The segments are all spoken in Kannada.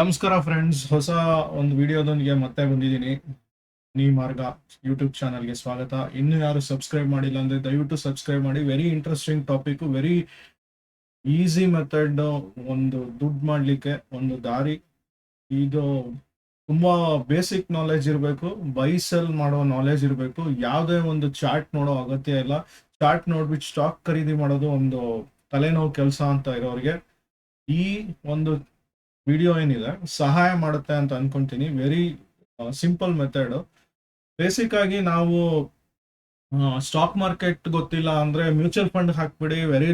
ನಮಸ್ಕಾರ ಫ್ರೆಂಡ್ಸ್ ಹೊಸ ಒಂದು ವಿಡಿಯೋದೊಂದಿಗೆ ಮತ್ತೆ ಬಂದಿದ್ದೀನಿ. ನೀ ಮಾರ್ಗ ಯೂಟ್ಯೂಬ್ ಚಾನಲ್ಗೆ ಸ್ವಾಗತ. ಇನ್ನು ಯಾರು ಸಬ್ಸ್ಕ್ರೈಬ್ ಮಾಡಿಲ್ಲ ಅಂದ್ರೆ ದಯವಿಟ್ಟು ಸಬ್ಸ್ಕ್ರೈಬ್ ಮಾಡಿ. Very interesting topic very easy method ಒಂದು ದುಡ್ಡು ಮಾಡಲಿಕ್ಕೆ ಒಂದು ದಾರಿ. ಇದು ತುಂಬಾ ಬೇಸಿಕ್ ನಾಲೆಜ್ ಇರಬೇಕು. ಬೈ ಸೆಲ್ ಮಾಡೋ ನಾಲೆಜ್ ಇರಬೇಕು. ಯಾವುದೇ ಒಂದು ಚಾರ್ಟ್ ನೋಡೋ ಅಗತ್ಯ ಇಲ್ಲ. ಚಾರ್ಟ್ ನೋಡ್ಬಿಟ್ಟು ಸ್ಟಾಕ್ ಖರೀದಿ ಮಾಡೋದು ಒಂದು ತಲೆನೋವು ಕೆಲಸ ಅಂತ ಇರೋರಿಗೆ. ಈ ಒಂದು ವಿಡಿಯೋ ಏನಿದೆ, ಸಹಾಯ ಮಾಡುತ್ತೆ ಅಂತ ಅನ್ಕೊಂತೀನಿ. ವೆರಿ ಸಿಂಪಲ್ ಮೆಥಡ್ ಬೇಸಿಕ್ ಆಗಿ ನಾವು ಸ್ಟಾಕ್ ಮಾರ್ಕೆಟ್ ಗೊತ್ತಿಲ್ಲ ಅಂದ್ರೆ ಮ್ಯೂಚುವಲ್ ಫಂಡ್ ಹಾಕ್ಬಿಡಿ ವೆರಿ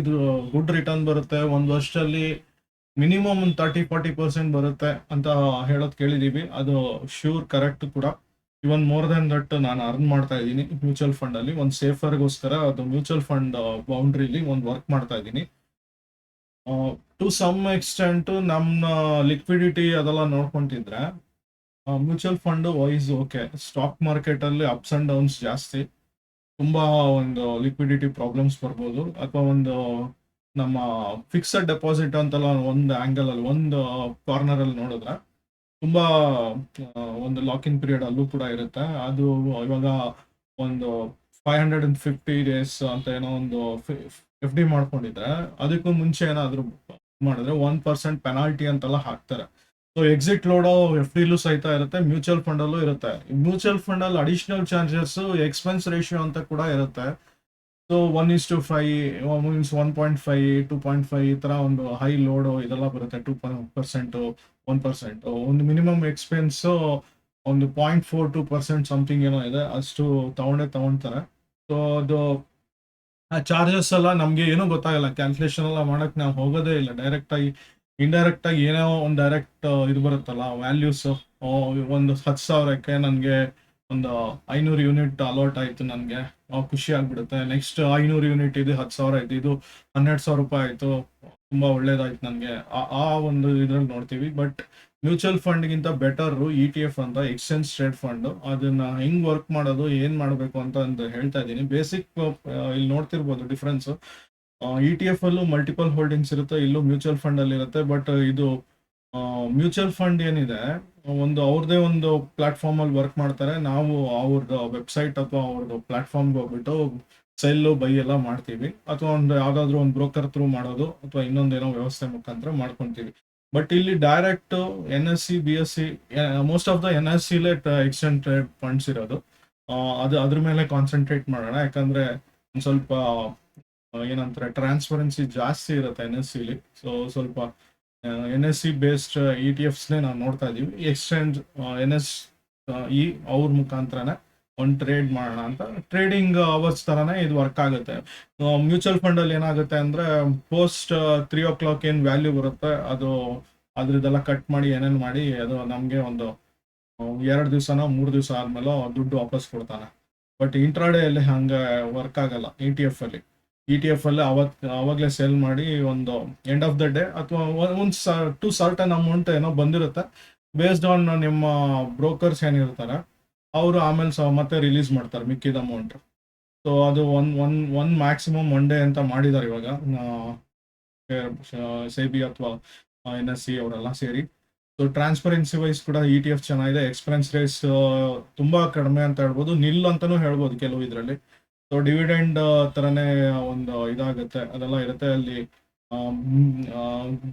ಗುಡ್ ರಿಟರ್ನ್ ಬರುತ್ತೆ. ಒಂದು ವರ್ಷದಲ್ಲಿ ಮಿನಿಮಮ್ ಒಂದು ತರ್ಟಿ ಫಾರ್ಟಿ ಪರ್ಸೆಂಟ್ ಬರುತ್ತೆ ಅಂತ ಹೇಳೋದು ಕೇಳಿದೀವಿ. ಅದು ಶ್ಯೂರ್ ಕರೆಕ್ಟ್ ಕೂಡ. ಇವನ್ ಮೋರ್ ದನ್ ದಟ್ ನಾನು ಅರ್ನ್ ಮಾಡ್ತಾ ಇದ್ದೀನಿ ಮ್ಯೂಚುವಲ್ ಫಂಡ್ ಅಲ್ಲಿ. ಒಂದು ಸೇಫರ್ಗೋಸ್ಕರ ಅದು ಮ್ಯೂಚುವಲ್ ಫಂಡ್ ಬೌಂಡ್ರಿಲಿ ಒಂದು ವರ್ಕ್ ಮಾಡ್ತಾ ಇದ್ದೀನಿ. ಟು ಸಮ್ ಎಕ್ಸ್ಟೆಂಟ್ ನಮ್ಮ ಲಿಕ್ವಿಡಿಟಿ ಅದೆಲ್ಲ ನೋಡ್ಕೊತಿದ್ರೆ mutual fund wise okay stock ಮಾರ್ಕೆಟಲ್ಲಿ ಅಪ್ಸ್ ಅಂಡ್ ಡೌನ್ಸ್ ಜಾಸ್ತಿ. ತುಂಬಾ ಒಂದು ಲಿಕ್ವಿಡಿಟಿ ಪ್ರಾಬ್ಲಮ್ಸ್ ಬರ್ಬೋದು. ಅಥವಾ ಒಂದು ನಮ್ಮ ಫಿಕ್ಸಡ್ ಡೆಪಾಸಿಟ್ ಅಂತೆಲ್ಲ ಒಂದು ಆ್ಯಂಗಲಲ್ಲಿ ಒಂದು ಕಾರ್ನರಲ್ಲಿ ನೋಡಿದ್ರೆ, ತುಂಬ ಒಂದು ಲಾಕ್ ಇನ್ ಪೀರಿಯಡ್ ಅಲ್ಲೂ ಕೂಡ ಇರುತ್ತೆ. ಅದು ಇವಾಗ ಒಂದು five hundred and fifty days ಅಂತ ಏನೋ ಒಂದು ಎಫ್ ಡಿ ಮಾಡ್ಕೊಂಡಿದ್ರೆ, ಅದಕ್ಕೂ ಮುಂಚೆ ಏನಾದ್ರು ಮಾಡಿದ್ರೆ ಒನ್ ಪರ್ಸೆಂಟ್ ಪೆನಾಲ್ಟಿ ಅಂತೆಲ್ಲ ಹಾಕ್ತಾರೆ. ಸೊ ಎಕ್ಸಿಟ್ ಲೋಡೋ ಎಫ್ ಡಿಲೂ ಸಹಿತ ಇರುತ್ತೆ ಮ್ಯೂಚುವಲ್ ಫಂಡ್ ಅಲ್ಲೂ ಇರುತ್ತೆ. ಮ್ಯೂಚುವಲ್ ಫಂಡ್ ಅಲ್ಲಿ ಅಡಿಷನಲ್ ಚಾರ್ಜಸ್ ಎಕ್ಸ್ಪೆನ್ಸ್ ರೇಷಿಯೋ ಅಂತ ಕೂಡ ಇರುತ್ತೆ. So one is to five means one point five two point five ಈ ಥರ ಒಂದು ಹೈ ಲೋಡು ಇದೆಲ್ಲ ಬರುತ್ತೆ ಟೂ ಪರ್ಸೆಂಟ್ ಒನ್ ಪರ್ಸೆಂಟ್ ಒಂದು ಮಿನಿಮಮ್ ಎಕ್ಸ್ಪೆನ್ಸ್ ಒಂದು point four two percent something ಏನೋ ಇದೆ, ಅಷ್ಟು ತಗೊಂಡೇ ತಗೊಂತಾರೆ ಸೊ ಅದು ಆ ಚಾರ್ಜಸ್ ಎಲ್ಲ ನಮ್ಗೆ ಏನೂ ಗೊತ್ತಾಗಲ್ಲ. ಕ್ಯಾನ್ಸಲೇಷನ್ ಎಲ್ಲ ಮಾಡಕ್ ನಾವು ಹೋಗೋದೇ ಇಲ್ಲ. ಡೈರೆಕ್ಟ್ ಆಗಿ ಇಂಡೈರೆಕ್ಟ್ ಆಗಿ ಏನೋ ಒಂದು ಡೈರೆಕ್ಟ್ ಇದು ಬರುತ್ತಲ್ಲ ವ್ಯಾಲ್ಯೂಸ್ ಒಂದು ಹತ್ತು ಸಾವಿರಕ್ಕೆ ನನಗೆ ಒಂದು ಐನೂರು ಯೂನಿಟ್ ಅಲಾಟ್ ಆಯ್ತು ನನಗೆ. ಖುಷಿ ಆಗ್ಬಿಡುತ್ತೆ. ನೆಕ್ಸ್ಟ್ ಐನೂರು ಯೂನಿಟ್ ಇದು ಹತ್ತು ಸಾವಿರ ಆಯ್ತು. ಇದು ಹನ್ನೆರಡು ಸಾವಿರ ರೂಪಾಯಿ ಆಯ್ತು. ತುಂಬಾ ಒಳ್ಳೇದಾಯ್ತು ನನಗೆ. ಆ ಒಂದು ಇದ್ರಲ್ಲಿ ನೋಡ್ತೀವಿ. ಬಟ್ ಮ್ಯೂಚುವಲ್ ಫಂಡ್ಗಿಂತ ಬೆಟರ್ ಇ ಟಿ ಎಫ್ ಅಂತ ಎಕ್ಸ್ಚೇಂಜ್ ಟ್ರೇಡ್ ಫಂಡ್ ಅದನ್ನ ಹೆಂಗ್ ವರ್ಕ್ ಮಾಡೋದು, ಏನ್ ಮಾಡಬೇಕು ಅಂತ ಒಂದು ಹೇಳ್ತಾ ಇದ್ದೀನಿ. ಬೇಸಿಕ್ ಇಲ್ಲಿ ನೋಡ್ತಿರ್ಬೋದು ಡಿಫ್ರೆನ್ಸ್ ಇ ಟಿ ಎಫ್ ಅಲ್ಲೂ ಮಲ್ಟಿಪಲ್ ಹೋಲ್ಡಿಂಗ್ಸ್ ಇರುತ್ತೆ, ಇಲ್ಲೂ ಮ್ಯೂಚುವಲ್ ಫಂಡ್ ಅಲ್ಲಿ ಇರುತ್ತೆ. ಬಟ್ ಇದು ಮ್ಯೂಚುವಲ್ ಫಂಡ್ ಏನಿದೆ, ಒಂದು ಅವ್ರದೇ ಒಂದು ಪ್ಲಾಟ್ಫಾರ್ಮ್ ಅಲ್ಲಿ ವರ್ಕ್ ಮಾಡ್ತಾರೆ. ನಾವು ಅವ್ರದ್ದು ವೆಬ್ಸೈಟ್ ಅಥವಾ ಅವ್ರದ್ದು ಪ್ಲಾಟ್ಫಾರ್ಮ್ಗೆ ಹೋಗ್ಬಿಟ್ಟು ಸೆಲ್ಲು, ಬೈ ಎಲ್ಲ ಮಾಡ್ತೀವಿ. ಅಥವಾ ಒಂದು ಯಾವ್ದಾದ್ರು ಒಂದು ಬ್ರೋಕರ್ ಥ್ರೂ ಮಾಡೋದು ಅಥವಾ ಇನ್ನೊಂದೇನೋ ವ್ಯವಸ್ಥೆ ಮುಖಾಂತರ ಮಾಡ್ಕೊತೀವಿ. ಬಟ್ ಇಲ್ಲಿ direct N S C, B S C most of the N S ಸಿಲೇ exchange trade funds ಇರೋದು. ಅದು ಅದ್ರ ಮೇಲೆ ಕಾನ್ಸಂಟ್ರೇಟ್ ಮಾಡೋಣ. ಯಾಕಂದ್ರೆ ಒಂದು ಸ್ವಲ್ಪ ಏನಂತಾರೆ ಟ್ರಾನ್ಸ್ಪರೆನ್ಸಿ ಜಾಸ್ತಿ ಇರುತ್ತೆ ಎನ್ ಎಸ್ ಸಿಲಿ ಸೊ ಸ್ವಲ್ಪ N S C based E T ಎಫ್ಸ್ನೇ ನಾವು ನೋಡ್ತಾ ಇದೀವಿ. ಎಕ್ಸ್ಚೇಂಜ್ ಎನ್ ಎಸ್ ಇ ಅವ್ರ ಮುಖಾಂತರನೇ ಒಂದು ಟ್ರೇಡ್ ಮಾಡೋಣ ಅಂತ. ಟ್ರೇಡಿಂಗ್ ಅವರ್ಸ್ ಥರನೇ ಇದು ವರ್ಕ್ ಆಗುತ್ತೆ. ಮ್ಯೂಚುವಲ್ ಫಂಡ್ ಅಲ್ಲಿ ಏನಾಗುತ್ತೆ ಅಂದ್ರೆ ಪೋಸ್ಟ್ ತ್ರೀ ಓ ಕ್ಲಾಕ್ ಏನ್ ವ್ಯಾಲ್ಯೂ ಬರುತ್ತೆ, ಅದು ಅದ್ರದ್ದೆಲ್ಲ ಕಟ್ ಮಾಡಿ, ಏನೇನು ಮಾಡಿ, ಅದು ನಮ್ಗೆ ಒಂದು, ಎರಡು ದಿವಸನೋ, ಮೂರು ದಿವಸ ಆದ್ಮೇಲೆ ದುಡ್ಡು ವಾಪಸ್ ಕೊಡ್ತಾನೆ. ಬಟ್ ಇಂಟ್ರಾಡೇ ಅಲ್ಲಿ ಹಂಗೆ ವರ್ಕ್ ಆಗಲ್ಲ ಇ ಟಿ ಎಫ್ ಅಲ್ಲಿ. ಇ ಟಿ ಎಫ್ ಅಲ್ಲಿ ಅವತ್, ಅವಾಗಲೇ ಸೇಲ್ ಮಾಡಿ ಒಂದು ಎಂಡ್ ಆಫ್ ದ ಡೇ ಅಥವಾ ಒಂದು ಟು ಸರ್ಟನ್ ಅಮೌಂಟ್ ಏನೋ ಬಂದಿರುತ್ತೆ. ಬೇಸ್ಡ್ ಆನ್ ನಿಮ್ಮ ಬ್ರೋಕರ್ಸ್ ಏನಿರ್ತಾರೆ ಅವರು ಆಮೇಲೆ ಸ, ಮತ್ತೆ ರಿಲೀಸ್ ಮಾಡ್ತಾರೆ ಮಿಕ್ಕಿದ ಅಮೌಂಟ್ ಸೊ ಅದು one one one maximum one day ಅಂತ ಮಾಡಿದ್ದಾರೆ ಇವಾಗ ಸೇಬಿ ಅಥವಾ ಎನ್ ಎಸ್ ಸಿ ಅವರೆಲ್ಲ ಸೇರಿ. ಸೊ ಟ್ರಾನ್ಸ್ಪರೆನ್ಸಿ ವೈಸ್ ಕೂಡ ಇ ಟಿ ಎಫ್ ಚೆನ್ನಾಗಿದೆ. ಎಕ್ಸ್ಪೆನ್ಸ್ ರೇಸ್ ತುಂಬಾ ಕಡಿಮೆ ಅಂತ ಹೇಳ್ಬೋದು. ನಿಲ್ ಅಂತಾನೂ ಹೇಳ್ಬೋದು ಕೆಲವು ಇದರಲ್ಲಿ. ಸೊ ಡಿವಿಡೆಂಡ್ ತರನೇ ಒಂದು ಇದಾಗುತ್ತೆ. ಅದೆಲ್ಲ ಇರುತ್ತೆ ಅಲ್ಲಿ.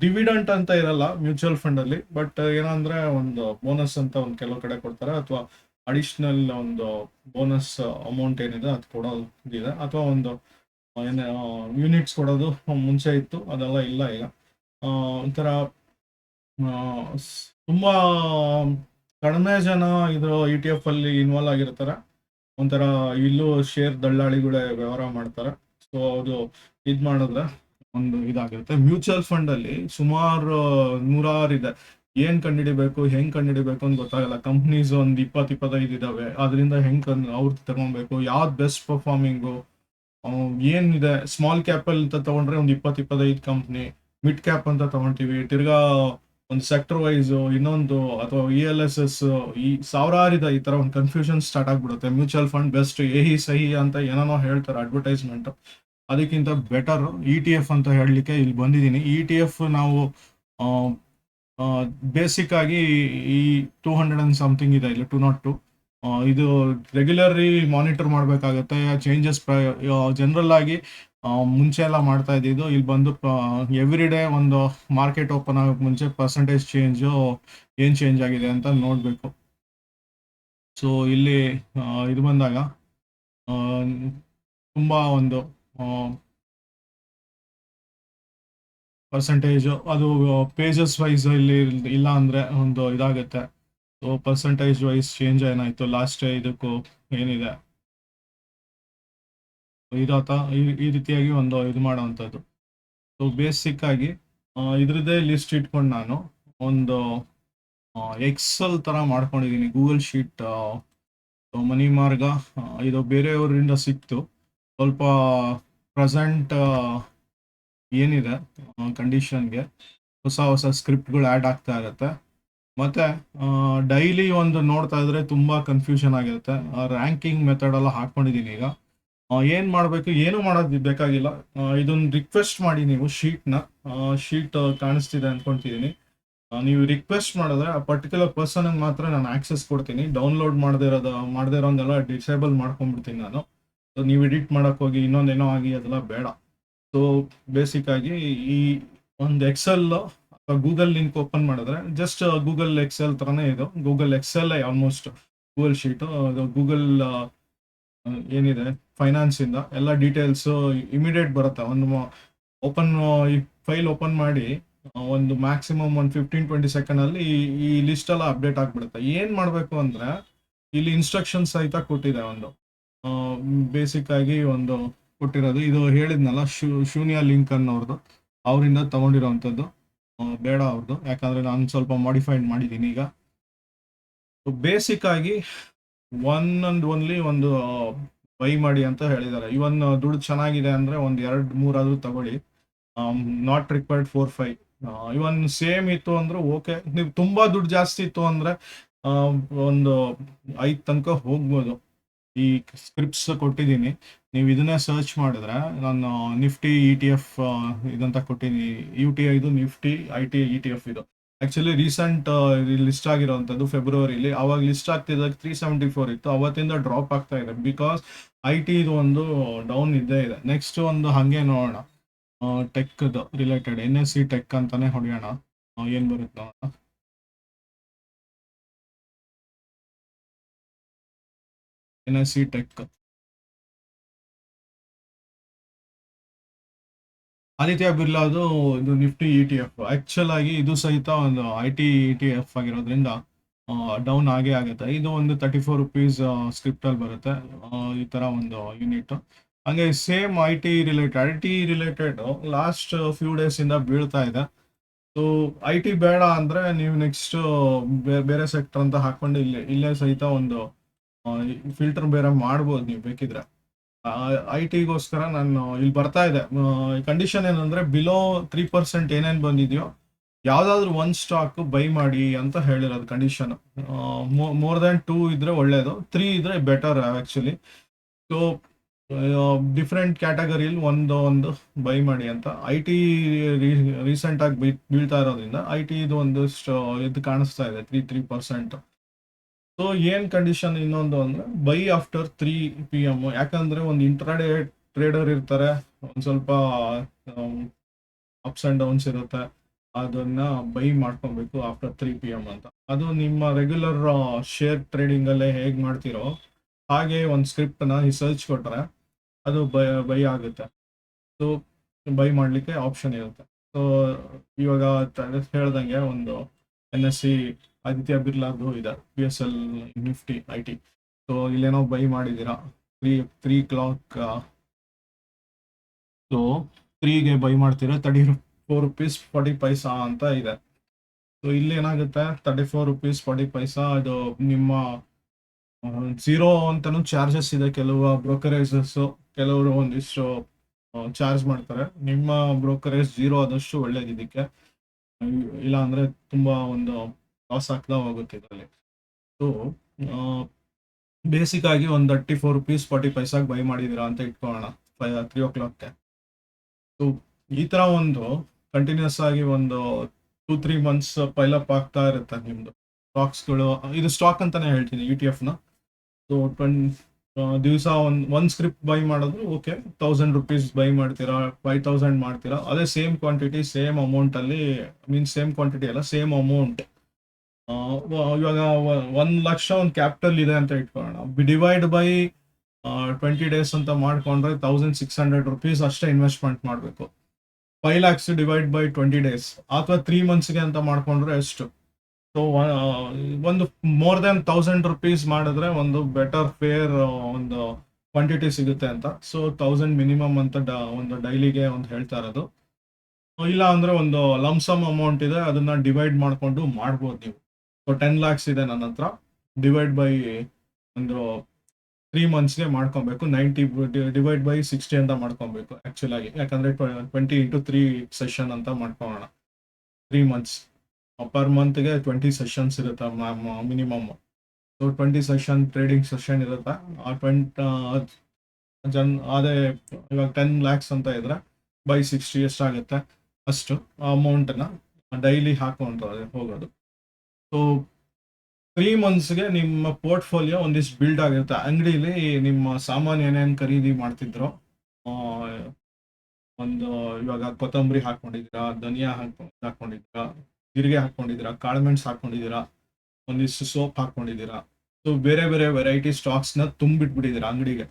ಡಿವಿಡೆಂಟ್ ಅಂತ ಇರಲ್ಲ ಮ್ಯೂಚುವಲ್ ಫಂಡ್ ಅಲ್ಲಿ. ಬಟ್ ಏನಂದ್ರೆ ಒಂದು ಬೋನಸ್ ಅಂತ ಒಂದು ಕೆಲವು ಕಡೆ ಕೊಡ್ತಾರೆ. ಅಥವಾ ಅಡಿಷನಲ್ ಒಂದು ಬೋನಸ್ ಅಮೌಂಟ್ ಏನಿದೆ ಅದು ಕೊಡೋದಿದೆ. ಅಥವಾ ಒಂದು ಏನೇ ಯೂನಿಟ್ಸ್ ಕೊಡೋದು ಮುಂಚೆ ಇತ್ತು, ಅದೆಲ್ಲ ಇಲ್ಲ ಈಗ. ಒಂಥರ ತುಂಬ ಕಡಿಮೆ ಜನ ಇದು ಇ ಟಿ ಎಫ್ ಅಲ್ಲಿ ಇನ್ವಾಲ್ವ್ ಆಗಿರ್ತಾರೆ. ಒಂಥರ ಇಲ್ಲೂ ಶೇರ್ ದಳ್ಳಾಳಿಗಳೇ ವ್ಯವಹಾರ ಮಾಡ್ತಾರೆ. ಸೊ ಅದು ಇದ್ ಮಾಡಿದ್ರೆ ಒಂದು ಇದಾಗಿರುತ್ತೆ. ಮ್ಯೂಚುವಲ್ ಫಂಡ್ ಅಲ್ಲಿ ಸುಮಾರು ನೂರಾರು ಇದೆ. ಏನ್ ಕಂಡಿಡಿಬೇಕು ಹೆಂಗ್ ಕಂಡಿಡಿಬೇಕು ಅಂತ ಗೊತ್ತಾಗಲ್ಲ. ಕಂಪ್ನೀಸ್ ಒಂದ್ ಇಪ್ಪತ್, ಇಪ್ಪತ್ತೈದು ಇದಾವೆ. ಅದರಿಂದ ಹೆಂಗ್ ಅವ್ರ ತಗೊಬೇಕು. ಯಾವ್ದು ಬೆಸ್ಟ್ ಪರ್ಫಾರ್ಮಿಂಗು ಏನಿದೆ ಸ್ಮಾಲ್ ಕ್ಯಾಪ್ ಅಲ್ಲಿ ಅಂತ ತಗೊಂಡ್ರೆ ಒಂದ್ ಇಪ್ಪತ್, ಇಪ್ಪತ್ತೈದು ಕಂಪ್ನಿ ಮಿಡ್ ಕ್ಯಾಪ್ ಅಂತ ತಗೊಂತೀವಿ. ತಿರ್ಗಾ ಒಂದು ಸೆಕ್ಟರ್ ವೈಸ್ ಇನ್ನೊಂದು ಅಥವಾ ಇ ಎಲ್ ಎಸ್ ಎಸ್ ಈ ಸಾವಿರಾರಿದ ಈ ತರ ಒಂದು ಕನ್ಫ್ಯೂಷನ್ ಸ್ಟಾರ್ಟ್ ಆಗ್ಬಿಡುತ್ತೆ. ಮ್ಯೂಚುವಲ್ ಫಂಡ್ ಬೆಸ್ಟ್ ಏಹಿ ಸಹಿ ಅಂತ ಏನೇನೋ ಹೇಳ್ತಾರೆ ಅಡ್ವರ್ಟೈಸ್ಮೆಂಟ್ ಅದಕ್ಕಿಂತ ಬೆಟರ್ ಇ ಟಿ ಎಫ್ ಅಂತ ಹೇಳಲಿಕ್ಕೆ ಇಲ್ಲಿ ಬಂದಿದ್ದೀನಿ. ಇ ಟಿ ಎಫ್ ನಾವು ಬೇಸಿಕ್ ಆಗಿ ಈ ಟೂ ಹಂಡ್ರೆಡ್ ಅಂಡ್ ಸಮಥಿಂಗ್ ಇದೆ ಇಲ್ಲ ಟೂ ನಾಟ್ ಟು ಇದು ರೆಗ್ಯುಲರ್ಲಿ ಮಾನಿಟರ್ ಮಾಡಬೇಕಾಗತ್ತೆ ಚೇಂಜಸ್ ಜನರಲ್ ಆಗಿ ಮುಂಚೆ ಎಲ್ಲ ಮಾಡ್ತಾ ಇದ್ದಿದ್ದು, ಇಲ್ಲಿ ಬಂದು ಎವ್ರಿ ಡೇ ಒಂದು ಮಾರ್ಕೆಟ್ ಓಪನ್ ಆಗೋಕೆ ಮುಂಚೆ ಪರ್ಸೆಂಟೇಜ್ ಚೇಂಜು ಏನು ಚೇಂಜ್ ಆಗಿದೆ ಅಂತ ನೋಡಬೇಕು. ಸೊ ಇಲ್ಲಿ ಇದು ಬಂದಾಗ ತುಂಬಾ ಒಂದು ಪರ್ಸೆಂಟೇಜ್ ಅದು ಪೇಜಸ್ ವೈಸ್ ಇಲ್ಲಿ ಇಲ್ಲ ಅಂದ್ರೆ ಒಂದು ಇದಾಗುತ್ತೆ. ಸೊ ಪರ್ಸೆಂಟೇಜ್ ವೈಸ್ ಚೇಂಜ್ ಏನಾಯ್ತು? ಲಾಸ್ಟ್ ಇದಕ್ಕೂ ಏನಿದೆ? ಇದಾತ? ಈ ರೀತಿಯಾಗಿ ಒಂದು ಇದು ಮಾಡೋವಂಥದ್ದು. ಸೊ ಬೇಸಿಕ್ ಆಗಿ ಇದ್ರದ್ದೇ ಲಿಸ್ಟ್ ಇಟ್ಕೊಂಡು ನಾನು ಒಂದು ಎಕ್ಸಲ್ ತರ ಮಾಡ್ಕೊಂಡಿದ್ದೀನಿ ಗೂಗಲ್ ಶೀಟ್ ಮನಿ ಮಾರ್ಗ ಇದು ಬೇರೆಯವರಿಂದ ಸಿಕ್ತು. ಸ್ವಲ್ಪ ಪ್ರೆಸೆಂಟ್ ಏನಿದೆ ಕಂಡೀಷನ್ಗೆ ಹೊಸ ಹೊಸ ಸ್ಕ್ರಿಪ್ಟ್ಗಳು ಆ್ಯಡ್ ಆಗ್ತಾ ಇರುತ್ತೆ. ಮತ್ತೆ ಡೈಲಿ ಒಂದು ನೋಡ್ತಾ ಇದ್ರೆ ತುಂಬಾ ಕನ್ಫ್ಯೂಷನ್ ಆಗಿರುತ್ತೆ. ರ್ಯಾಂಕಿಂಗ್ ಮೆಥಡ್ ಎಲ್ಲ ಹಾಕೊಂಡಿದ್ದೀನಿ ಈಗ. ಏನು ಮಾಡಬೇಕು, ಏನು ಮಾಡೋದು ಬೇಕಾಗಿಲ್ಲ. ಇದೊಂದು ರಿಕ್ವೆಸ್ಟ್ ಮಾಡಿ ನೀವು ಶೀಟ್ನ ಶೀಟ್ ಕಾಣಿಸ್ತಿದೆ ಅನ್ಕೊಂತಿದ್ದೀನಿ ನೀವು ರಿಕ್ವೆಸ್ಟ್ ಮಾಡಿದ್ರೆ ಆ ಪರ್ಟಿಕ್ಯುಲರ್ ಪರ್ಸನ್ ಮಾತ್ರ ನಾನು ಆಕ್ಸೆಸ್ ಕೊಡ್ತೀನಿ. ಡೌನ್ಲೋಡ್ ಮಾಡದೇ ಇರೋದು, ಮಾಡದೇ ಇರೋದೆಲ್ಲ ಡಿಸೇಬಲ್ ಮಾಡ್ಕೊಂಡ್ಬಿಡ್ತೀನಿ ನಾನು. ನೀವು ಎಡಿಟ್ ಮಾಡೋಕ್ಕೋಗಿ ಇನ್ನೊಂದೇನೋ ಆಗಿ ಅದೆಲ್ಲ ಬೇಡ. ಸೊ ಬೇಸಿಕ್ ಆಗಿ ಈ ಒಂದು ಎಕ್ಸೆಲ್ ಗೂಗಲ್ ಲಿಂಕ್ ಓಪನ್ ಮಾಡಿದ್ರೆ ಜಸ್ಟ್ ಗೂಗಲ್ ಎಕ್ಸೆಲ್ ತರನೇ ಇದು. Google Excel almost Google sheet Google ಏನಿದೆ ಫೈನಾನ್ಸ್ ಇಂದ ಎಲ್ಲ ಡೀಟೇಲ್ಸ್ ಇಮಿಡಿಯೇಟ್ ಬರುತ್ತೆ. ಒಂದು ಓಪನ್ ಈ ಫೈಲ್ ಓಪನ್ ಮಾಡಿ ಒಂದು ಮ್ಯಾಕ್ಸಿಮಮ್ ಒಂದು ಫಿಫ್ಟೀನ್ ಟ್ವೆಂಟಿ ಸೆಕೆಂಡ್ ಅಲ್ಲಿ ಈ- ಈ ಲಿಸ್ಟ್ ಎಲ್ಲ ಅಪ್ಡೇಟ್ ಆಗಿಬಿಡುತ್ತೆ. ಏನ್ ಮಾಡ್ಬೇಕು ಅಂದ್ರೆ, ಇಲ್ಲಿ ಇನ್ಸ್ಟ್ರಕ್ಷನ್ಸ್ ಸಹಿತ ಕೊಟ್ಟಿದೆ ಒಂದು. ಬೇಸಿಕ್ ಆಗಿ ಒಂದು ಕೊಟ್ಟಿರೋದು. ಇದು ಹೇಳಿದ್ನಲ್ಲ, ಶೂ, ಶೂನ್ಯ ಲಿಂಕ್ ಅನ್ನೋರ್ದು. ಅವರಿಂದ ತಗೊಂಡಿರೋವಂಥದ್ದು ಬೇಡ ಅವ್ರದ್ದು ಯಾಕಂದ್ರೆ ನಾನು ಸ್ವಲ್ಪ ಮಾಡಿಫೈಡ್ ಮಾಡಿದ್ದೀನಿ ಈಗ. ಬೇಸಿಕ್ ಆಗಿ ಒನ್ ಅಂಡ್ ಓನ್ಲಿ ಒಂದು ಬೈ ಮಾಡಿ ಅಂತ ಹೇಳಿದ್ದಾರೆ. ಇವನ್ ದುಡ್ಡು ಚೆನ್ನಾಗಿದೆ ಅಂದ್ರೆ ಒಂದ್ ಎರಡ್, ಮೂರಾದ್ರೂ ತಗೊಳ್ಳಿ. Not required four five even same ಇತ್ತು ಅಂದ್ರೆ ಓಕೆ ನೀವು ತುಂಬಾ ದುಡ್ಡು ಜಾಸ್ತಿ ಇತ್ತು ಅಂದ್ರೆ ಒಂದು ಐದ್ ತನಕ ಹೋಗ್ಬೋದು. ಈ ಸ್ಕ್ರಿಪ್ಟ್ಸ್ ಕೊಟ್ಟಿದ್ದೀನಿ. ನೀವು ಇದನ್ನೇ ಸರ್ಚ್ ಮಾಡಿದ್ರೆ ನಾನು ನಿಫ್ಟಿ ಇ ಟಿ ಎಫ್ ಇದಂತ ಕೊಟ್ಟಿನಿ. ಯು ಟಿ ಐದು Nifty I T E T F ಇದು. ಆಕ್ಚುಲಿ ರೀಸೆಂಟ್ ಲಿಸ್ಟ್ ಆಗಿರೋವಂಥದ್ದು ಫೆಬ್ರವರಿಲಿ ಅವಾಗ ಲಿಸ್ಟ್ ಆಗ್ತಿದ್ದಾಗ ತ್ರೀ ಸೆವೆಂಟಿ ಫೋರ್ ಇತ್ತು. ಅವತ್ತಿಂದ ಡ್ರಾಪ್ ಆಗ್ತಾ ಇದೆ. ಬಿಕಾಸ್ ಐ ಟಿ ಇದು ಒಂದು ಡೌನ್ ಇದ್ದೇ ಇದೆ. ನೆಕ್ಸ್ಟ್ ಒಂದು ಹಂಗೆ ನೋಡೋಣ. Tech related N S C tech ಅಂತಾನೆ ಹೊಡೆಯೋಣ. ಏನ್ ಬರುತ್ತೆ ನೋಡೋಣ. N S C tech Aditya Birla ಅದು, ಇದು Nifty E T F actual ಆಗಿ ಇದು ಸಹಿತ ಒಂದು I T E T F ಆಗಿರೋದ್ರಿಂದ ಡೌನ್ ಆಗೇ ಆಗುತ್ತೆ. ಇದು ಒಂದು ತರ್ಟಿ ಫೋರ್ ರುಪೀಸ್ ಸ್ಕ್ರಿಪ್ಟ್ ಅಲ್ಲಿ ಬರುತ್ತೆ. ಈ ತರ ಒಂದು ಯೂನಿಟ್ ಹಂಗೆ same I T related I T related last few days ಇಂದ ಬೀಳ್ತಾ ಇದೆ. ಸೊ ಐ ಟಿ ಬೇಡ ಅಂದ್ರೆ ನೀವು ನೆಕ್ಸ್ಟ್ ಬೇರೆ ಸೆಕ್ಟರ್ ಅಂತ ಹಾಕೊಂಡು ಇಲ್ಲೇ ಇಲ್ಲೇ ಸಹಿತ ಒಂದು ಫಿಲ್ಟರ್ ಬೇರೆ ಮಾಡ್ಬೋದು ನೀವು ಬೇಕಿದ್ರೆ. ಐ ಟಿಗೋಸ್ಕರ ನಾನು ಇಲ್ಲಿ ಬರ್ತಾ ಇದೆ. ಕಂಡೀಷನ್ ಏನಂದ್ರೆ ಬಿಲೋ ತ್ರೀ ಪರ್ಸೆಂಟ್ ಏನೇನು ಬಂದಿದೆಯೋ, ಯಾವ್ದಾದ್ರು ಒಂದ್ ಸ್ಟಾಕ್ ಬೈ ಮಾಡಿ ಅಂತ ಹೇಳಿರೋದು ಕಂಡೀಷನ್ ಮೋರ್ ದನ್ ಟೂ ಇದ್ರೆ ಒಳ್ಳೇದು ತ್ರೀ ಇದ್ರೆ ಬೆಟರ್ ಆಕ್ಚುಲಿ ಸೊ ಡಿಫ್ರೆಂಟ್ ಕ್ಯಾಟಗರಿಯಲ್ಲಿ ಒಂದು ಒಂದು ಬೈ ಮಾಡಿ ಅಂತ. ಐ ಟಿ ರೀಸೆಂಟ್ ಆಗಿ ಬೀ- ಬೀಳ್ತಾ ಇರೋದ್ರಿಂದ ಐ ಟಿ ಇದು ಒಂದಷ್ಟು ಇದು ಕಾಣಿಸ್ತಾ ಇದೆ ತ್ರೀ ತ್ರೀ ಪರ್ಸೆಂಟ್ ಸೊ ಏನ್ ಕಂಡೀಷನ್ ಇನ್ನೊಂದು ಅಂದ್ರೆ buy after three P M ಯಾಕಂದ್ರೆ ಒಂದು ಇಂಟ್ರಾಡೇ ಟ್ರೇಡರ್ ಇರ್ತಾರೆ, ಒಂದ್ ಸ್ವಲ್ಪ ಅಪ್ಸ್ ಅಂಡ್ ಡೌನ್ಸ್ ಇರುತ್ತೆ, ಅದನ್ನ ಬೈ ಮಾಡ್ಕೊಬೇಕು ಆಫ್ಟರ್ ತ್ರೀ ಪಿ ಎಂ ಅಂತ. ಅದು ನಿಮ್ಮ ರೆಗ್ಯುಲರ್ ಶೇರ್ ಟ್ರೇಡಿಂಗ್ ಅಲ್ಲೇ ಹೇಗ್ ಮಾಡ್ತಿರೋ, ಹಾಗೆ ಒಂದು ಸ್ಕ್ರಿಪ್ಟ್ನ ಸರ್ಚ್ ಕೊಟ್ರೆ, ಅದು ಬೈ ಬೈ ಆಗುತ್ತೆ. ಸೊ ಬೈ ಮಾಡ್ಲಿಕ್ಕೆ ಆಪ್ಷನ್ ಇರುತ್ತೆ. ಸೊ ಇವಾಗ ಹೇಳ್ದಂಗೆ ಒಂದು ಎನ್ ಎಸ್ ಸಿ ಆದಿತ್ಯ ಬಿರ್ಲಾದು ಇದೆ P S L Nifty I T so ಇಲ್ಲೇನೋ ಬೈ ಮಾಡಿದ್ದೀರಾ? ತ್ರೀ ತ್ರೀ ಕ್ಲಾಕ್ ಸೊ ತ್ರೀಗೆ ಬೈ ಮಾಡ್ತೀರಾ? Thirty four rupees forty paisa ಅಂತ ಇದೆ. ಸೊ ಇಲ್ಲಿ ಏನಾಗುತ್ತೆ thirty four rupees forty paisa ಅದು ನಿಮ್ಮ ಝೀರೋ ಅಂತಲೂ ಚಾರ್ಜಸ್ ಇದೆ ಕೆಲವು ಬ್ರೋಕರೇಜಸ್ಸು ಕೆಲವರು ಒಂದಿಷ್ಟು ಚಾರ್ಜ್ ಮಾಡ್ತಾರೆ. ನಿಮ್ಮ ಬ್ರೋಕರೇಜ್ ಝೀರೋ ಆದಷ್ಟು ಒಳ್ಳೇದು ಇದಕ್ಕೆ ಇಲ್ಲ ಅಂದರೆ ತುಂಬಾ ಒಂದು ಲಾಸ್ ಆಗ್ತಾ ಹೋಗುತ್ತೆ ಇದರಲ್ಲಿ ಸೊ ಬೇಸಿಕ್ ಆಗಿ ಒಂದು ತರ್ಟಿ ಫೋರ್ ರುಪೀಸ್ ಫಾರ್ಟಿ ಪೈಸಾಗಿ ಬೈ ಮಾಡಿದೀರಾ ಅಂತ ಇಟ್ಕೊಳ್ಳೋಣ ತ್ರೀ ಓ ಕ್ಲಾಕ್ಗೆ ಸೊ ಈ ತರ ಒಂದು ಕಂಟಿನ್ಯೂಸ್ ಆಗಿ ಒಂದು ಟೂ ತ್ರೀ ಮಂತ್ಸ್ ಪೈಲಪ್ ಆಗ್ತಾ ಇರುತ್ತೆ ನಿಮ್ಮದು ಸ್ಟಾಕ್ಸ್ಗಳು ಇದು ಸ್ಟಾಕ್ ಅಂತಾನೆ ಹೇಳ್ತೀನಿ ಯು ಟಿ ಎಫ್ನ ಸೊ ಟ್ವೆನ್ ದಿವಸ ಒಂದು ಒಂದು ಸ್ಕ್ರಿಪ್ಟ್ ಬೈ ಮಾಡಿದ್ರು ಓಕೆ ತೌಸಂಡ್ ರುಪೀಸ್ ಬೈ ಮಾಡ್ತೀರಾ ಫೈವ್ ತೌಸಂಡ್ ಮಾಡ್ತೀರಾ, ಅದೇ ಸೇಮ್ ಕ್ವಾಂಟಿಟಿ ಸೇಮ್ ಅಮೌಂಟಲ್ಲಿ ಮೀನ್ಸ್ ಸೇಮ್ ಕ್ವಾಂಟಿಟಿ ಅಲ್ಲ ಸೇಮ್ ಅಮೌಂಟ್ ಇವಾಗ ಒಂದು ಲಕ್ಷ ಒಂದು ಕ್ಯಾಪಿಟಲ್ ಇದೆ ಅಂತ ಇಟ್ಕೊಳ್ಳೋಣ. ಡಿವೈಡ್ ಬೈ ಟ್ವೆಂಟಿ ಡೇಸ್ ಅಂತ ಮಾಡ್ಕೊಂಡ್ರೆ ತೌಸಂಡ್ ಸಿಕ್ಸ್ ಹಂಡ್ರೆಡ್ ರುಪೀಸ್ ಅಷ್ಟೇ ಇನ್ವೆಸ್ಟ್ಮೆಂಟ್ ಮಾಡಬೇಕು. Five lakhs divide by twenty days ಅಥವಾ ತ್ರೀ ಮಂತ್ಸ್ಗೆ ಅಂತ ಮಾಡ್ಕೊಂಡ್ರೆ ಎಷ್ಟು ಸೊ ಒಂದು ಮೋರ್ ದೆನ್ ತೌಸಂಡ್ ರುಪೀಸ್ ಮಾಡಿದ್ರೆ ಒಂದು ಬೆಟರ್ ಫೇರ್ ಒಂದು ಕ್ವಾಂಟಿಟಿ ಸಿಗುತ್ತೆ ಅಂತ. ಸೊ ತೌಸಂಡ್ ಮಿನಿಮಮ್ ಅಂತ ಡ, ಒಂದು ಡೈಲಿಗೆ ಒಂದು ಹೇಳ್ತಾ ಇರೋದು. ಇಲ್ಲ ಅಂದ್ರೆ ಒಂದು ಲಮ್ಸಮ್ ಅಮೌಂಟ್ ಇದೆ, ಅದನ್ನ ಡಿವೈಡ್ ಮಾಡ್ಕೊಂಡು ಮಾಡ್ಬೋದು ನೀವು. ಸೊ ಟೆನ್ ಲ್ಯಾಕ್ಸ್ ಇದೆ ನನ್ನ ಹತ್ರ. ಡಿವೈಡ್ ಬೈ ಒಂದು ತ್ರೀ ಮಂತ್ಸ್ಗೆ ಮಾಡ್ಕೊಬೇಕು. ನೈಂಟಿ ಡಿವೈಡ್ ಬೈ ಸಿಕ್ಸ್ಟಿ ಅಂತ ಮಾಡ್ಕೊಬೇಕು ಆಕ್ಚುಲ್ ಆಗಿ. ಯಾಕಂದ್ರೆ ಟ್ವೆಂಟಿ ಇಂಟು ತ್ರೀ ಸೆಷನ್ ಅಂತ ಮಾಡ್ಕೊಳ್ಳೋಣ. ತ್ರೀ ಮಂತ್ಸ್ ಪರ್ ಮಂತ್ಗೆ ಟ್ವೆಂಟಿ ಸೆಷನ್ಸ್ ಇರುತ್ತೆ minimum so twenty session trading session ಇರುತ್ತೆ. ಆ ಟ್ವೆಂಟ್ ಜನ್, ಅದೇ ಇವಾಗ ಟೆನ್ ಲ್ಯಾಕ್ಸ್ ಅಂತ ಇದ್ರೆ ಬೈ ಸಿಕ್ಸ್ಟಿ ಎಷ್ಟಾಗುತ್ತೆ? ಅಷ್ಟು. ಅಮೌಂಟನ್ನ ಡೈಲಿ ಹಾಕೊಂಡು ಹೋಗೋದು. ಸೊ ತ್ರೀ ಮಂತ್ಸ್ಗೆ ನಿಮ್ಮ ಪೋರ್ಟ್ಫೋಲಿಯೋ ಒಂದಿಷ್ಟು ಬಿಲ್ಡ್ ಆಗಿರುತ್ತೆ. ಅಂಗಡಿಲಿ ನಿಮ್ಮ ಸಾಮಾನು ಏನೇನು ಖರೀದಿ ಮಾಡ್ತಿದ್ರು ಒಂದು ಇವಾಗ ಕೊತ್ತಂಬರಿ ಹಾಕೊಂಡಿದ್ದೀರಾ ಧನಿಯಾ ಹಾಕೊಂಡು ಹಾಕೊಂಡಿದ್ದೀರಾ ಜೀರಿಗೆ ಹಾಕೊಂಡಿದ್ದೀರಾ ಕಾಳುಮೆಣಸು ಹಾಕೊಂಡಿದ್ದೀರಾ ಒಂದಿಷ್ಟು ಸೋಪ್ ಹಾಕೊಂಡಿದ್ದೀರಾ ಸೊ ಬೇರೆ ಬೇರೆ ವೆರೈಟಿ ಸ್ಟಾಕ್ಸ್ನ ತುಂಬಿಟ್ಬಿಟ್ಟಿದ್ದೀರಾ ಅಂಗಡಿಗೆ.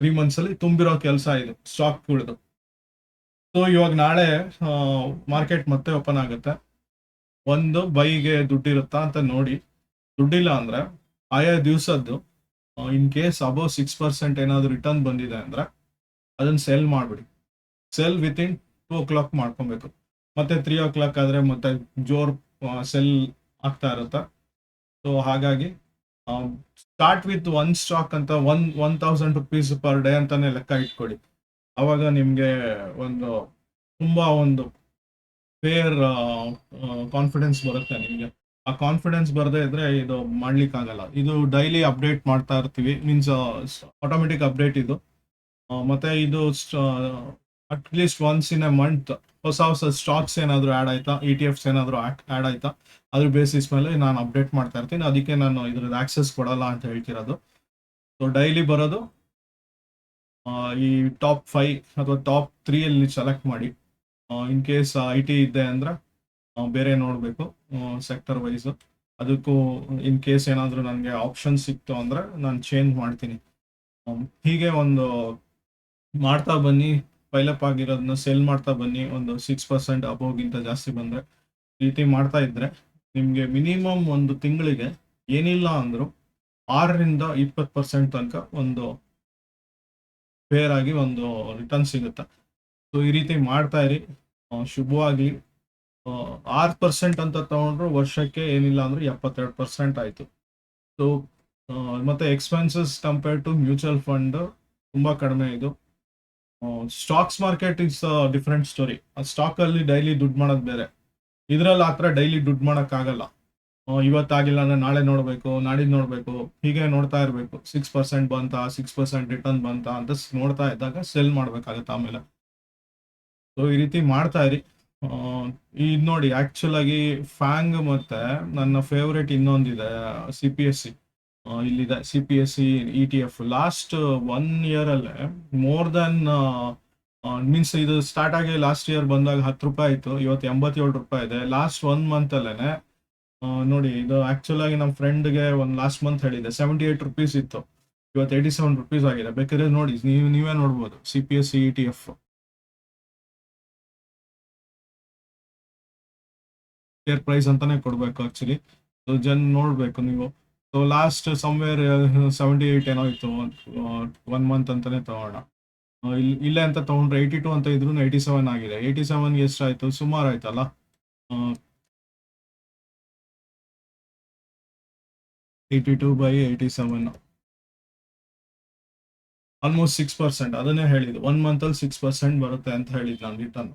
ತ್ರೀ ಮಂತ್ಸಲ್ಲಿ ತುಂಬಿರೋ ಕೆಲಸ ಇದು ಸ್ಟಾಕ್ಗಳದು ಸೊ ಇವಾಗ ನಾಳೆ ಮಾರ್ಕೆಟ್ ಮತ್ತೆ ಓಪನ್ ಆಗುತ್ತೆ. ಒಂದು ಬೈಗೆ ದುಡ್ಡಿರುತ್ತಾ ಅಂತ ನೋಡಿ, ದುಡ್ಡಿಲ್ಲ ಅಂದ್ರೆ ಆಯಾ ದಿವಸದ್ದು in case above six percent ಏನಾದ್ರು ರಿಟರ್ನ್ ಬಂದಿದೆ ಅಂದ್ರೆ ಅದನ್ನ ಸೆಲ್ ಮಾಡ್ಬಿಡಿ. Sell within two o'clock ಮಾಡ್ಕೊಬೇಕು. ಮತ್ತೆ ತ್ರೀ ಓ ಕ್ಲಾಕ್ ಆದ್ರೆ ಮತ್ತೆ ಜೋರ್ ಸೆಲ್ ಆಗ್ತಾ ಇರುತ್ತಾ. ಸೊ ಹಾಗಾಗಿ ಸ್ಟಾರ್ಟ್ ವಿತ್ ಒನ್ ಸ್ಟಾಕ್ ಅಂತ one one thousand rupees per day ಅಂತಾನೆ ಲೆಕ್ಕ ಇಟ್ಕೊಡಿ. ಅವಾಗ ನಿಮಗೆ ಒಂದು ತುಂಬಾ ಒಂದು ಫೇರ್ ಕಾನ್ಫಿಡೆನ್ಸ್ ಬರುತ್ತೆ ನಿಮಗೆ. ಆ ಕಾನ್ಫಿಡೆನ್ಸ್ ಬರದೇ ಇದ್ರೆ ಇದು ಮಾಡ್ಲಿಕ್ಕೆ ಆಗಲ್ಲ. ಇದು ಡೈಲಿ ಅಪ್ಡೇಟ್ ಮಾಡ್ತಾ ಇರ್ತೀವಿ. ಮೀನ್ಸ್ ಆಟೋಮೆಟಿಕ್ ಅಪ್ಡೇಟ್ ಇದು. ಮತ್ತೆ ಇದು at least once in a month ಹೊಸ ಹೊಸ ಸ್ಟಾಕ್ಸ್ ಏನಾದರೂ ಆ್ಯಡ್ ಆಯ್ತಾ? ಇ ಟಿ ಎಫ್ಸ್ ಏನಾದರೂ ಆ್ಯಡ್ ಆಯ್ತಾ? ಅದ್ರ ಬೇಸಿಸ್ ಮೇಲೆ ನಾನು ಅಪ್ಡೇಟ್ ಮಾಡ್ತಾ ಇರ್ತೀನಿ. ಅದಕ್ಕೆ ನಾನು ಇದ್ರದ್ದು ಆಕ್ಸೆಸ್ ಕೊಡಲ್ಲ ಅಂತ ಹೇಳ್ತಿರೋದು. ಸೊ ಡೈಲಿ ಬರೋದು ಈ ಟಾಪ್ ಫೈವ್ ಅಥವಾ ಟಾಪ್ ತ್ರೀಯಲ್ಲಿ ಸೆಲೆಕ್ಟ್ ಮಾಡಿ. ಇನ್ ಕೇಸ್ ಐ ಟಿ ಇದೆ ಅಂದ್ರೆ ಬೇರೆ ನೋಡಬೇಕು ಸೆಕ್ಟರ್ ವೈಸ್ ಅದಕ್ಕೂ ಇನ್ ಕೇಸ್ ಏನಾದರೂ ನನಗೆ ಆಪ್ಷನ್ ಸಿಕ್ತು ಅಂದ್ರೆ ನಾನು ಚೇಂಜ್ ಮಾಡ್ತೀನಿ. ಹೀಗೆ ಒಂದು ಮಾಡ್ತಾ ಬನ್ನಿ ಪೈಲಪ್ ಆಗಿರೋದನ್ನ ಸೆಲ್ ಮಾಡ್ತಾ ಬನ್ನಿ, ಒಂದು ಸಿಕ್ಸ್ ಪರ್ಸೆಂಟ್ ಅಬೋಗಿಂತ ಜಾಸ್ತಿ ಬಂದ್ರೆ. ರೀತಿ ಮಾಡ್ತಾ ಇದ್ರೆ ನಿಮಗೆ ಮಿನಿಮಮ್ ಒಂದು ತಿಂಗಳಿಗೆ ಏನಿಲ್ಲ ಅಂದರೂ ಆರರಿಂದ ಇಪ್ಪತ್ತು ಪರ್ಸೆಂಟ್ ತನಕ ಒಂದು ಫೇರ್ ಆಗಿ ಒಂದು ರಿಟರ್ನ್ ಸಿಗುತ್ತೆ. ಸೊ ಈ ರೀತಿ ಮಾಡ್ತಾ ಇರಿ. ಶುಭವಾಗಿ ಆರು ಪರ್ಸೆಂಟ್ ಅಂತ ತಗೊಂಡ್ರು ವರ್ಷಕ್ಕೆ ಏನಿಲ್ಲ ಅಂದ್ರೆ ಎಪ್ಪತ್ತೆರಡು ಪರ್ಸೆಂಟ್ ಆಯ್ತು. ಸೊ ಮತ್ತೆ expenses compare to mutual fund ತುಂಬಾ ಕಡಿಮೆ ಇದು. Stocks market is different story stock ಅಲ್ಲಿ ಡೈಲಿ ದುಡ್ಡು ಮಾಡೋದು ಬೇರೆ. ಇದರಲ್ಲಿ ಆ ಥರ ಡೈಲಿ ದುಡ್ಡು ಮಾಡೋಕ್ಕಾಗಲ್ಲ ಇವತ್ತಾಗಿಲ್ಲ ಅಂದ್ರೆ ನಾಳೆ ನೋಡಬೇಕು, ನಾಡಿದ್ದು ನೋಡಬೇಕು, ಹೀಗೆ ನೋಡ್ತಾ ಇರಬೇಕು. ಸಿಕ್ಸ್ ಪರ್ಸೆಂಟ್ ಬಂತ ಸಿಕ್ಸ್ ಪರ್ಸೆಂಟ್ ರಿಟರ್ನ್ ಬಂತ ಅಂತ ನೋಡ್ತಾ ಇದ್ದಾಗ ಸೆಲ್ ಮಾಡಬೇಕಾಗುತ್ತೆ ಆಮೇಲೆ. ಸೊ ಈ ರೀತಿ ಮಾಡ್ತಾ ಇರಿ. ಇದು ನೋಡಿ ಆಕ್ಚುಲ್ ಆಗಿ ಫ್ಯಾಂಗ್ ಮತ್ತೆ ನನ್ನ ಫೇವ್ರೆಟ್ ಇನ್ನೊಂದಿದೆ ಸಿ ಪಿ ಎಸ್ ಸಿ ಇಲ್ಲಿದೆ C P S C E T F last one year ಅಲ್ಲೇ ಮೋರ್ ದನ್ ಮೀನ್ಸ್ ಇದು ಸ್ಟಾರ್ಟ್ ಆಗಿ ಲಾಸ್ಟ್ ಇಯರ್ ಬಂದಾಗ ಹತ್ತು ರೂಪಾಯಿ ಇತ್ತು ಇವತ್ತು ಎಂಬತ್ತೇಳು ರೂಪಾಯಿ ಇದೆ. ಲಾಸ್ಟ್ ಒನ್ ಮಂತ್ ಅಲ್ಲೇನೆ ನೋಡಿ, ಇದು ಆಕ್ಚುಲ್ ಆಗಿ ನಮ್ಮ ಫ್ರೆಂಡ್ಗೆ ಒಂದು ಲಾಸ್ಟ್ ಮಂತ್ ಹೇಳಿದೆ ಸೆವೆಂಟಿ ಏಟ್ ರುಪೀಸ್ ಇತ್ತು. ಇವತ್ತು ಏಯ್ಟಿ ಸೆವೆನ್ ರುಪೀಸ್ ಆಗಿದೆ. ಬೇಕಾದ್ರೆ ನೋಡಿ, ನೀವು, ನೀವೇ ನೋಡ್ಬೋದು C P S C E T F share price ಅಂತಾನೆ ಕೊಡ್ಬೇಕು ಆಕ್ಚುಲಿ ಸೊ ಜನ್ ನೋಡ್ಬೇಕು ನೀವು. So last somewhere seventy eight ಏನೋ ಇತ್ತು ಒನ್ ಮಂತ್ ಅಂತಾನೆ ತಗೋಣ. ಇಲ್ಲಿ ಇಲ್ಲೇ ಅಂತ ತಗೊಂಡ್ರೆ ಏಯ್ಟಿ ಟು ಅಂತ ಇದ್ರು ಏಯ್ಟಿ ಸೆವೆನ್ ಆಗಿದೆ. ಏಯ್ಟಿ ಸೆವೆನ್ಗೆ ಎಷ್ಟಾಯ್ತು? ಸುಮಾರು ಆಯ್ತಲ್ಲ? Eighty two by eighty seven almost six percent ಅದನ್ನೇ ಹೇಳಿದ್ದು. ಒನ್ ಮಂತಲ್ಲಿ ಸಿಕ್ಸ್ ಪರ್ಸೆಂಟ್ ಬರುತ್ತೆ ಅಂತ ಹೇಳಿದ್ದು ನಾನು ರಿಟರ್ನ್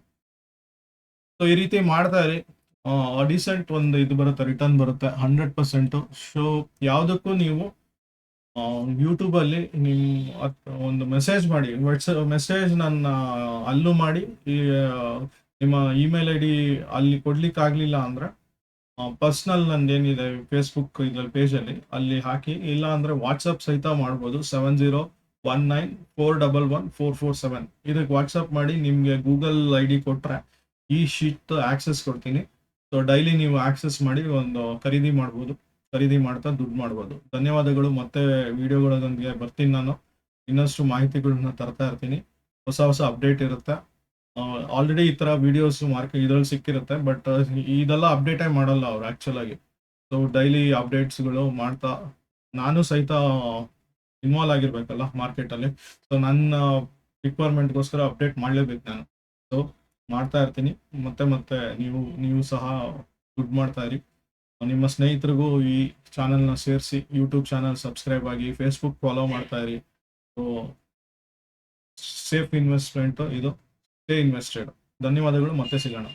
ಸೊ ಈ ರೀತಿ ಮಾಡ್ತಾ ಇರಿ. ಡಿಸೆಂಟ್ ಒಂದು ಇದು ಬರುತ್ತೆ ರಿಟರ್ನ್ ಬರುತ್ತೆ ಹಂಡ್ರೆಡ್ ಪರ್ಸೆಂಟು ಸೊ ಯಾವುದಕ್ಕೂ ನೀವು ಯೂಟ್ಯೂಬಲ್ಲಿ ನಿಮ್ಮ ಒಂದು ಮೆಸೇಜ್ ಮಾಡಿ ವಾಟ್ಸಪ್ ಮೆಸೇಜ್ ನನ್ನ ಅಲ್ಲೂ ಮಾಡಿ, ಈ ನಿಮ್ಮ ಇಮೇಲ್ ಐ ಡಿ ಅಲ್ಲಿ ಕೊಡ್ಲಿಕ್ಕೆ ಆಗಲಿಲ್ಲ ಅಂದರೆ ಪರ್ಸ್ನಲ್ ನಂದೇನಿದೆ ಫೇಸ್ಬುಕ್ ಇದ್ರಲ್ಲಿ ಪೇಜಲ್ಲಿ ಅಲ್ಲಿ ಹಾಕಿ ಇಲ್ಲ ಅಂದರೆ ವಾಟ್ಸಪ್ ಸಹಿತ ಮಾಡ್ಬೋದು seven zero one nine four double one four four seven ಇದಕ್ಕೆ ವಾಟ್ಸಪ್ ಮಾಡಿ ನಿಮಗೆ ಗೂಗಲ್ ಐ ಡಿ ಕೊಟ್ಟರೆ ಈ ಶೀಟ್ ಆಕ್ಸೆಸ್ ಕೊಡ್ತೀನಿ. ಸೊ ಡೈಲಿ ನೀವು ಆಕ್ಸೆಸ್ ಮಾಡಿ ಒಂದು ಖರೀದಿ ಮಾಡ್ಬೋದು, ಖರೀದಿ ಮಾಡ್ತಾ ದುಡ್ಡು ಮಾಡ್ಬೋದು. ಧನ್ಯವಾದಗಳು. ಮತ್ತೆ ವಿಡಿಯೋಗಳೊಂದಿಗೆ ಬರ್ತೀನಿ ನಾನು. ಇನ್ನಷ್ಟು ಮಾಹಿತಿಗಳನ್ನ ತರ್ತಾ ಇರ್ತೀನಿ. ಹೊಸ ಹೊಸ ಅಪ್ಡೇಟ್ ಇರುತ್ತೆ. ಆಲ್ರೆಡಿ ಈ ಥರ ವಿಡಿಯೋಸ್ ಮಾರ್ಕೆಟ್ ಇದ್ರಲ್ಲಿ ಸಿಕ್ಕಿರುತ್ತೆ ಬಟ್ ಇದೆಲ್ಲ ಅಪ್ಡೇಟೇ ಮಾಡಲ್ಲ ಅವ್ರು ಆ್ಯಕ್ಚುಲಾಗಿ ಸೊ ಡೈಲಿ ಅಪ್ಡೇಟ್ಸ್ಗಳು ಮಾಡ್ತಾ, ನಾನು ಸಹಿತ ಇನ್ವಾಲ್ವ್ ಆಗಿರ್ಬೇಕಲ್ಲ ಮಾರ್ಕೆಟಲ್ಲಿ ಸೊ ನನ್ನ ರಿಕ್ವೈರ್ಮೆಂಟ್ಗೋಸ್ಕರ ಅಪ್ಡೇಟ್ ಮಾಡಲೇಬೇಕು ನಾನು. ಸೊ ಮಾಡ್ತಾ ಇರ್ತೀನಿ. ಮತ್ತೆ ಮತ್ತೆ ನೀವು ನೀವು ಸಹ ದುಡ್ಡು ಮಾಡ್ತಾ ಇರಿ. ನಿಮ್ಮ ಸ್ನೇಹಿತರಿಗೂ ಈ ಚಾನಲ್ನ ಸೇರಿಸಿ ಯೂಟ್ಯೂಬ್ ಚಾನಲ್ ಸಬ್ಸ್ಕ್ರೈಬ್ ಆಗಿ ಫೇಸ್ಬುಕ್ ಫಾಲೋ ಮಾಡ್ತಾ ಇರಿ. ಸೊ ಸೇಫ್ ಇನ್ವೆಸ್ಟ್ಮೆಂಟ್ ಇದು. ಸ್ಟೇ ಇನ್ವೆಸ್ಟೆಡ್ ಧನ್ಯವಾದಗಳು. ಮತ್ತೆ ಸಿಗೋಣ.